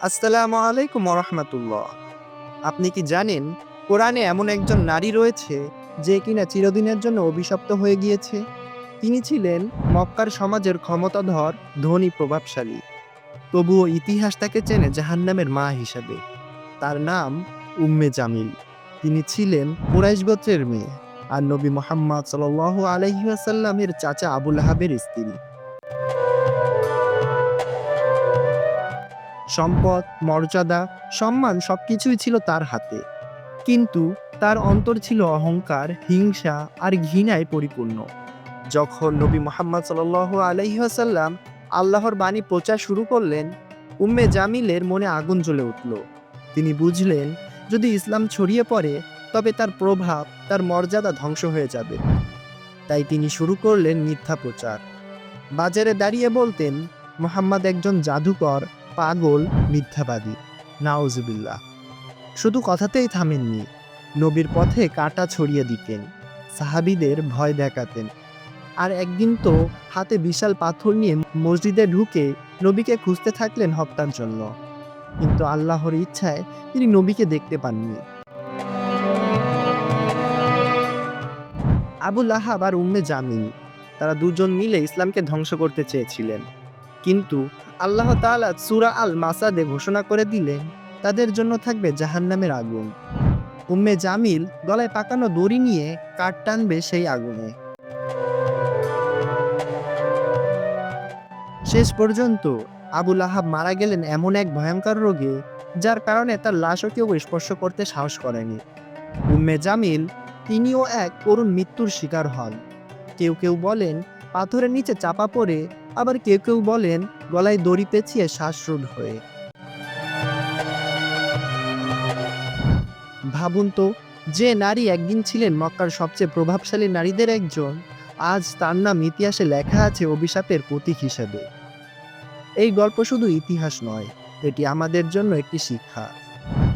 আসসালামু আলাইকুম রহমতুল্লাহ আপনি কি জানেন, কোরআনে এমন একজন নারী রয়েছে যে কিনা চিরদিনের জন্য অভিশপ্ত হয়ে গিয়েছে? তিনি ছিলেন মক্কার সমাজের ক্ষমতাধর, ধনী প্রভাবশালী। তবুও ইতিহাস তাকে চেনে জাহান্নামের মা হিসাবে। তার নাম উম্মে জামিল। তিনি ছিলেন কুরাইশ গোত্রের মেয়ে। আর নবী মোহাম্মদ সাল আলহিহাসাল্লামের চাচা আবুল আহাবের স্ত্রী। সম্পদ, মর্যাদা, সম্মান সবকিছুই ছিল তার হাতে। কিন্তু তার অন্তর ছিল অহংকার, হিংসা আর ঘৃণায় পরিপূর্ণ। যখন নবী মোহাম্মদ সাল আলহিহাসাল্লাম আল্লাহর বাণী প্রচার শুরু করলেন, উম্মে জামিলের মনে আগুন জ্বলে উঠল। তিনি বুঝলেন, যদি ইসলাম ছড়িয়ে পড়ে, তবে তার প্রভাব, তার মর্যাদা ধ্বংস হয়ে যাবে। তাই তিনি শুরু করলেন মিথ্যা প্রচার। বাজারে দাঁড়িয়ে বলতেন, মোহাম্মদ একজন জাদুকর পাগল, মিথ্যাবাদী। নাউজুবিল্লাহ। শুধু কথাতেই থামেননি, নবীর পথে কাঁটা ছড়িয়ে দিতেন, সাহাবিদের ভয় দেখাতেন। আর একদিন তো হাতে বিশাল পাথর নিয়ে মসজিদে ঢুকে নবীকে খুঁজতে থাকলেন হত্যার জন্য। কিন্তু আল্লাহর ইচ্ছায় তিনি নবীকে দেখতে পাননি। আবুল আহাব আর উম্মে জামিন তারা দুজন মিলে ইসলামকে ধ্বংস করতে চেয়েছিলেন। কিন্তু আল্লাহ তাআলা সুরা আল মাসাদে ঘোষণা করে দিলেন, তাদের জন্য থাকবে জাহান্নামের আগুন। উম্মে জামিল গলায় পাকানো দড়ি নিয়ে কাঠ টানবে সেই আগুনে। শেষ পর্যন্ত আবুল আহাব মারা গেলেন এমন এক ভয়ঙ্কর রোগে, যার কারণে তার লাশও কেউ স্পর্শ করতে সাহস করেনি। উম্মে জামিল তিনিও এক করুণ মৃত্যুর শিকার হন। কেউ কেউ বলেন, পাথরের নিচে চাপা পড়ে আবার কেউ কেউ বলেন, গলায় দড়ি পেঁচিয়ে শ্বাসরোধ হয়ে। ভাবুন তো, যে নারী একদিন ছিলেন মক্কার সবচেয়ে প্রভাবশালী নারীদের একজন, আজ তার নাম ইতিহাসে লেখা আছে অভিশাপের প্রতীক হিসেবে। এই গল্প শুধু ইতিহাস নয়, এটি আমাদের জন্য একটি শিক্ষা।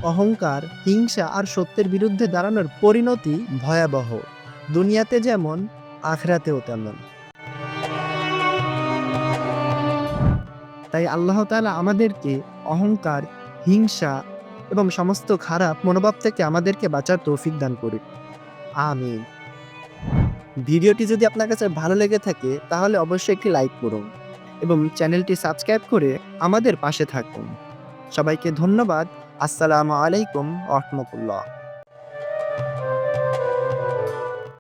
অহংকার, হিংসা আর সত্যের বিরুদ্ধে দাঁড়ানোর পরিণতি ভয়াবহ। দুনিয়াতে যেমন, আখরাতেও তেমন। তাই আল্লাহ তাআলা আমাদেরকে অহংকার, হিংসা এবং সমস্ত খারাপ মনোভাব থেকে আমাদেরকে বাঁচার তৌফিক দান করুক। আমিন। ভিডিওটি যদি আপনার কাছে ভালো লেগে থাকে, তাহলে অবশ্যই একটি লাইক করুন এবং চ্যানেলটি সাবস্ক্রাইব করে আমাদের পাশে থাকুন। সবাইকে ধন্যবাদ। আসসালামু আলাইকুম রহমতুল্লাহ।